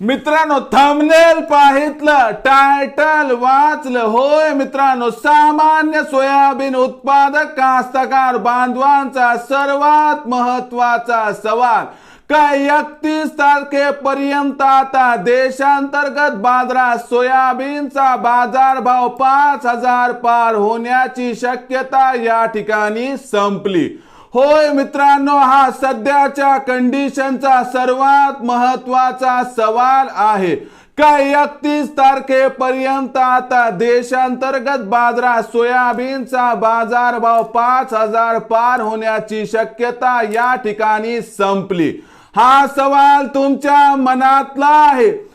मित्रांनो thumbnail पाहितलं title वाचलं. होय मित्रांनो सामान्य सोयाबीन उत्पादक कास्तकार बांधवांचा सर्वात महत्त्वाचा सवाल. काय एकतीस तारखेपर्यंत आता देशांतर्गत बाजारात सोयाबीनचा बाजारभाव पाच हजार पार होण्याची शक्यता या ठिकाणी संपली. होय मित्रांनो हा सध्याच्या कंडिशनचा सर्वात महत्त्वाचा सवाल आहे. काय एकतीस तारखेपर्यंत आता देशांतर्गत बाजारात सोयाबीनचा बाजारभाव पाच हजार पार होण्याची शक्यता या ठिकाणी संपली. हा सवाल तुमच्या मनातला आहे.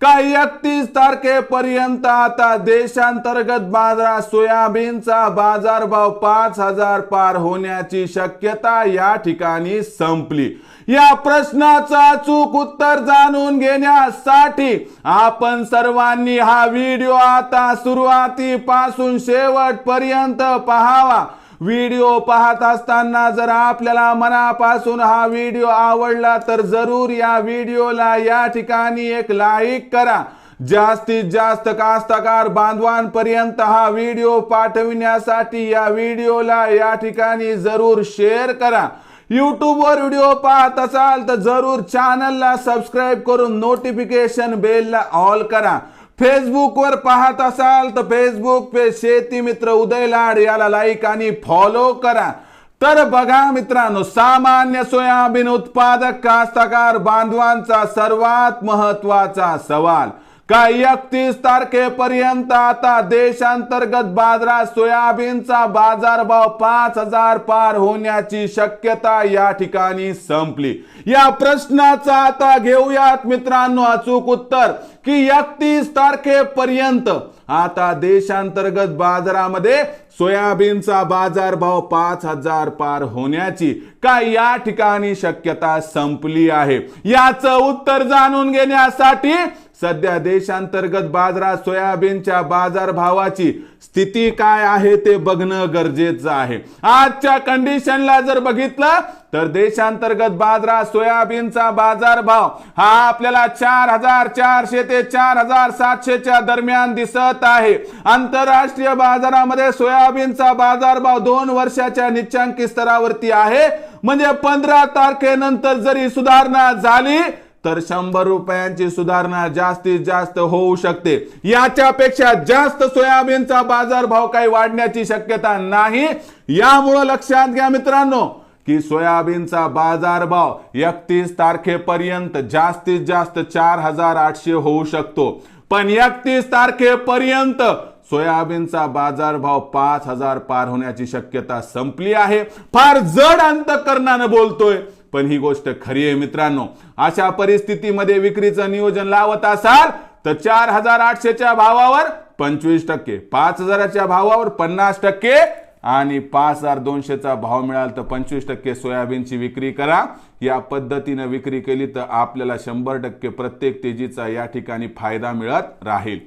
का एकतीस तारखेपर्यंत आता देशांतर्गत बाजारात सोयाबीनचा बाजारभाव पाच हजार पार होण्याची शक्यता या ठिकाणी संपली. या प्रश्नाचं अचूक उत्तर जाणून घेण्यासाठी आपण सर्वांनी हा व्हिडिओ आता सुरुवातीपासून शेवटपर्यंत पाहावा. व्हिडिओ पाहत असताना जर आपल्याला मनापासून हा व्हिडिओ आवडला तर जरूर या व्हिडिओला या ठिकाणी एक लाईक करा. जास्तीत जास्त कास्तकार बांधवांपर्यंत हा व्हिडिओ पाठविण्यासाठी या व्हिडिओला या ठिकाणी जरूर शेअर करा. यूट्यूबवर व्हिडिओ पाहत असाल तर जरूर चॅनलला सबस्क्राईब करून नोटिफिकेशन बेलला ऑल करा. फेसबुकवर पाहत असाल तर फेसबुक पे शेती मित्र उदय लाड याला लाईक आणि फॉलो करा. तर बघा मित्रांनो सामान्य सोयाबीन उत्पादक कास्तकार बांधवांचा सर्वात महत्त्वाचा सवाल. काय एकतीस तारखेपर्यंत आता देशांतर्गत बाजारात सोयाबीनचा बाजारभाव पाच हजार पार होण्याची शक्यता या ठिकाणी संपली. या प्रश्नाचा आता घेऊयात मित्रांनो अचूक उत्तर की एकतीस तारखेपर्यंत आता देशांतर्गत बाजारामध्ये सोयाबीनचा बाजारभाव पाच हजार पार होण्याची काय या ठिकाणी शक्यता संपली आहे. याचं उत्तर जाणून घेण्यासाठी सध्या देशांतर्गत बाजारात सोयाबीनच्या बाजारभावाची स्थिती काय आहे ते बघणं गरजेचं आहे. आजच्या कंडिशनला जर बघितलं तर देशांतर्गत बाजारात सोयाबीनचा बाजारभाव हा आपल्याला चार हजार चारशे ते चार हजार सातशेच्या दरम्यान दिसत आहे. आंतरराष्ट्रीय बाजारामध्ये सोयाबीनचा बाजारभाव दोन वर्षाच्या निच्चांकी स्तरावरती आहे. म्हणजे पंधरा तारखेनंतर जरी सुधारणा झाली तर शंभर रुपयांची सुधारणा जास्तीत जास्त होऊ शकते. याच्यापेक्षा जास्त सोयाबीनचा बाजारभाव काही वाढण्याची शक्यता नाही. यामुळं लक्षात घ्या मित्रांनो की सोयाबीनचा बाजारभाव एकतीस तारखेपर्यंत जास्तीत जास्त चार हजार आठशे होऊ शकतो. पण एकतीस तारखेपर्यंत सोयाबीनचा बाजारभाव पाच हजार पार होण्याची शक्यता संपली आहे. फार जड अंतकरणानं बोलतोय. पण ही गोष्ट खरी आहे मित्रांनो. अशा परिस्थितीमध्ये विक्रीचं नियोजन लावत असाल तर चार हजार आठशेच्या भावावर पंचवीस टक्के पाच हजाराच्या भावावर पन्नास टक्के आणि पाच हजार दोनशेचा भाव मिळाल तर पंचवीस टक्के सोयाबीनची विक्री करा. या पद्धतीनं विक्री केली तर आपल्याला शंभर टक्के प्रत्येक तेजीचा या ठिकाणी फायदा मिळत राहील.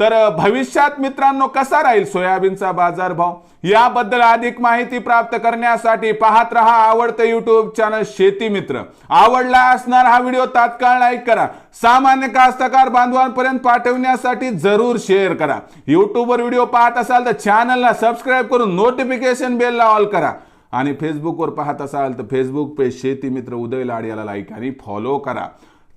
तर भविष्यात मित्रांनो कसा राहील सोयाबीनचा बाजारभाव याबद्दल अधिक माहिती प्राप्त करण्यासाठी पाहत रहा आवडतं युट्यूब चॅनल शेती मित्र. आवडला असणार हा व्हिडिओ तात्काळ लाईक करा. सामान्य कास्तकार बांधवांपर्यंत पाठवण्यासाठी जरूर शेअर करा. युट्यूबवर व्हिडिओ पाहत असाल तर चॅनलला सबस्क्राईब करून नोटिफिकेशन बेलला ऑल करा. आणि फेसबुकवर पाहत असाल तर फेसबुक पेज शेती मित्र उदय लाड याला लाईक आणि फॉलो करा.